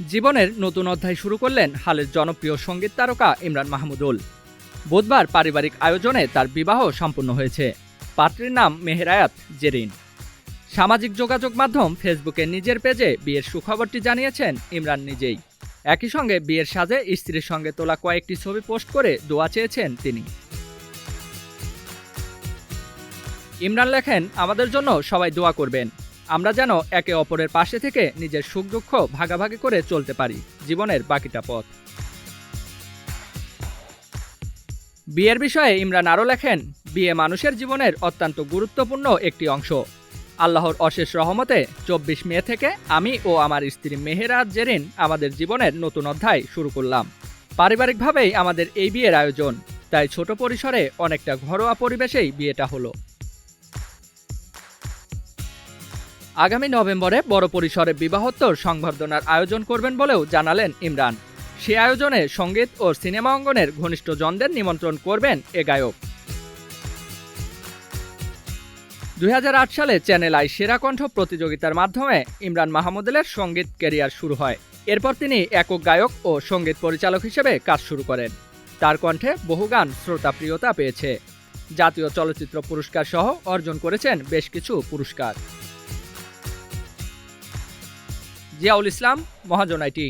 জীবনের নতুন অধ্যায় শুরু করলেন হালের জনপ্রিয় সংগীত তারকা ইমরান মাহমুদুল। বুধবার পারিবারিক আয়োজনে তার বিবাহ সম্পন্ন হয়েছে। পাত্রীর নাম মেহেরায়াত জেরিন। সামাজিক যোগাযোগ মাধ্যম ফেসবুকে নিজের পেজে বিয়ের সুখবরটি জানিয়েছেন ইমরান নিজেই। একই সঙ্গে বিয়ের সাজে স্ত্রীর সঙ্গে তোলা কয়েকটি ছবি পোস্ট করে দোয়া চেয়েছেন তিনি। ইমরান লেখেন, আমাদের জন্য সবাই দোয়া করবেন। আমরা যেন একে অপরের পাশে থেকে নিজের সুখ দুঃখ ভাগাভাগি করে চলতে পারি, জীবনের বাকিটা পথ। বিয়ের বিষয়ে ইমরান আরও লেখেন, বিয়ে মানুষের জীবনের অত্যন্ত গুরুত্বপূর্ণ একটি অংশ। আল্লাহর অশেষ রহমতে চব্বিশ মে থেকে আমি ও আমার স্ত্রী মেহেরাত জেরিন আমাদের জীবনের নতুন অধ্যায় শুরু করলাম। পারিবারিকভাবেই আমাদের এই বিয়ের আয়োজন, তাই ছোট পরিসরে অনেকটা ঘরোয়া পরিবেশেই বিয়েটা হলো। আগামী নভেম্বরে বড় পরিসরে বিবাহোত্তর সংবর্ধনার আয়োজন করবেন বলেও জানালেন ইমরান। সে আয়োজনে সংগীত ও সিনেমা অঙ্গনের ঘনিষ্ঠ জনদের নিমন্ত্রণ করবেন এ গায়ক। দুই হাজার আট সালে চ্যানেল আই সেরা কণ্ঠ প্রতিযোগিতার মাধ্যমে ইমরান মাহমুদুলের সংগীত ক্যারিয়ার শুরু হয়। এরপর তিনি একক গায়ক ও সংগীত পরিচালক হিসেবে কাজ শুরু করেন। তার কণ্ঠে বহু গান শ্রোতাপ্রিয়তা পেয়েছে। জাতীয় চলচ্চিত্র পুরস্কার সহ অর্জন করেছেন বেশ কিছু পুরস্কার। জিয়াউল ইসলাম মহাজনাইটি